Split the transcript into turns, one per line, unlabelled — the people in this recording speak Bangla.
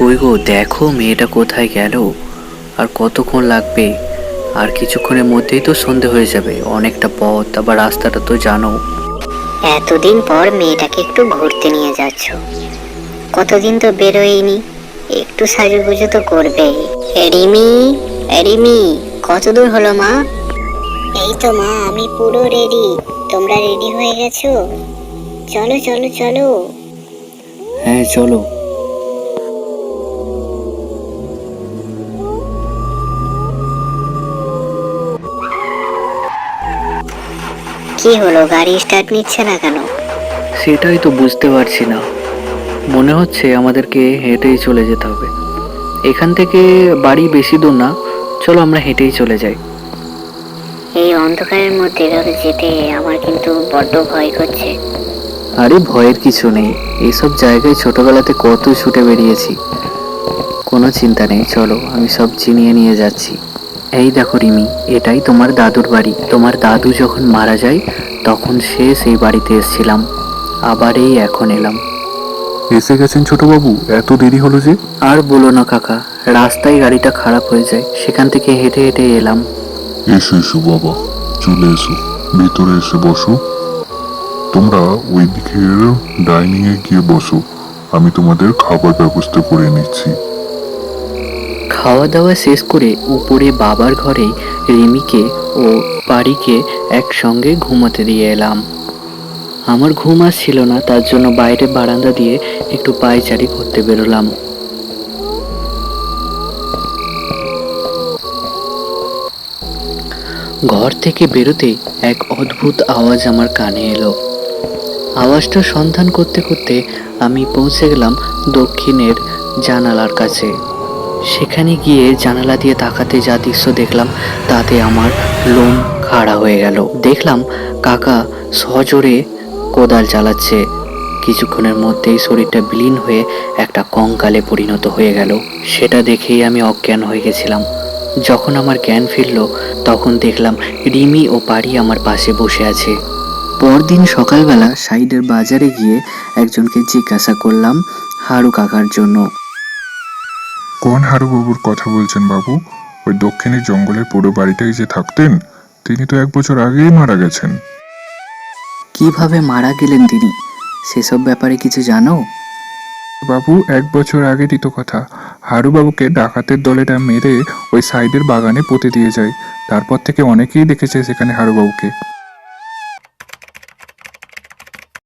কই গো দেখো মেয়েটা কোথায় গেল। আর কতক্ষণ লাগবে? আর কিছুক্ষণের মধ্যেই তো সন্ধে হয়ে যাবে। অনেকটা পথ আবার রাস্তাটা তো জানো।
এতদিন পর মেয়েটাকে একটু ঘুরতে নিয়ে যাচ্ছ। কতদিন তো বেরোয়নি। একটু সাজুগুজু তো করবেই এ রিমি রিমি কত দূর হলো মা? এই তো মা আমি পুরো রেডি তোমরা রেডি হয়ে গেছো? চলো চলো চলো।
হ্যাঁ চলো।
কি হলো গাড়ি স্টার্ট নিচ্ছে না কেন?
সেটাই তো বুঝতে পারছি না। মনে হচ্ছে আমাদেরকে হেঁটেই চলে যেতে হবে। এখান থেকে বাড়ি বেশি দূর না চলো আমরা হেঁটেই চলে যাই।
এই অন্ধকারের মধ্যে এভাবে যেতে আমার কিন্তু বড্ড ভয় করছে।
আরে ভয়ের কিছু নেই এইসব জায়গায় ছোটবেলাতে কত ছুটে বেরিয়েছি। কোনো চিন্তা নেই চলো আমি সব চিনিয়ে নিয়ে যাচ্ছি। এই দেখো রিমি এটাই তোমার দাদুর বাড়ি। তোমার দাদু যখন মারা যায় তখন সে সেই বাড়িতে এসেছিলাম। আবার এই এখন এলাম।
এসে গেছেন ছোটবাবু এত দেরি হলো যে?
আর বলো না কাকা রাস্তায় গাড়িটা খারাপ হয়ে যায় সেখান থেকে হেঁটে হেঁটে এলাম।
এসো এসো বাবা চলে এসো ভেতরে এসে বসো। তোমরা ওই দিকের ডাইনিং এ গিয়ে বসো আমি তোমাদের খাবার ব্যবস্থা করে নিচ্ছি।
খাওয়া দাওয়া শেষ করে উপরে বাবার ঘরে রিমিকে ও পারিকে একসঙ্গে ঘুমাতে দিয়ে এলাম। আমার ঘুম আসছিল না, তার জন্য বাইরে বারান্দা দিয়ে একটু পায়চারি করতে বেরোলাম। ঘর থেকে বেরোতে এক অদ্ভুত আওয়াজ আমার কানে এলো। আওয়াজটা সন্ধান করতে করতে আমি পৌঁছে গেলাম দক্ষিণের জানালার কাছে। সেখানে গিয়ে জানালা দিয়ে তাকাতে যা দৃশ্য দেখলাম, তাতে আমার লোম খাড়া হয়ে গেল। দেখলাম কাকা সজোরে কোদাল চালাচ্ছে। কিছুক্ষণের মধ্যেই শরীরটা বিলীন হয়ে একটা কঙ্কালে পরিণত হয়ে গেল। সেটা দেখেই আমি অজ্ঞান হয়ে গেছিলাম। যখন আমার জ্ঞান ফিরল, তখন দেখলাম রিমি ও পারি আমার পাশে বসে আছে। পরদিন সকালবেলা সাইডের বাজারে গিয়ে একজনকে জিজ্ঞাসা করলাম, হারু কাকার জন্য?
কোন হারুবাবুর কথা বলছেন বাবু? ওই দক্ষিণের জঙ্গলের পুরো বাড়িটাই যে থাকতেন তিনি তো এক বছর আগেই মারা গেছেন।
কীভাবে মারা গেলেন তিনি? সেসব ব্যাপারে কিছু জানো?
বাবু এক বছর আগেরই তো কথা। হারুবাবুকে ডাকাতের দলেরা মেরে ওই সাইডের বাগানে পুঁতে দিয়ে যায়। তারপর থেকে অনেকেই দেখেছে সেখানে হারুবাবুকে।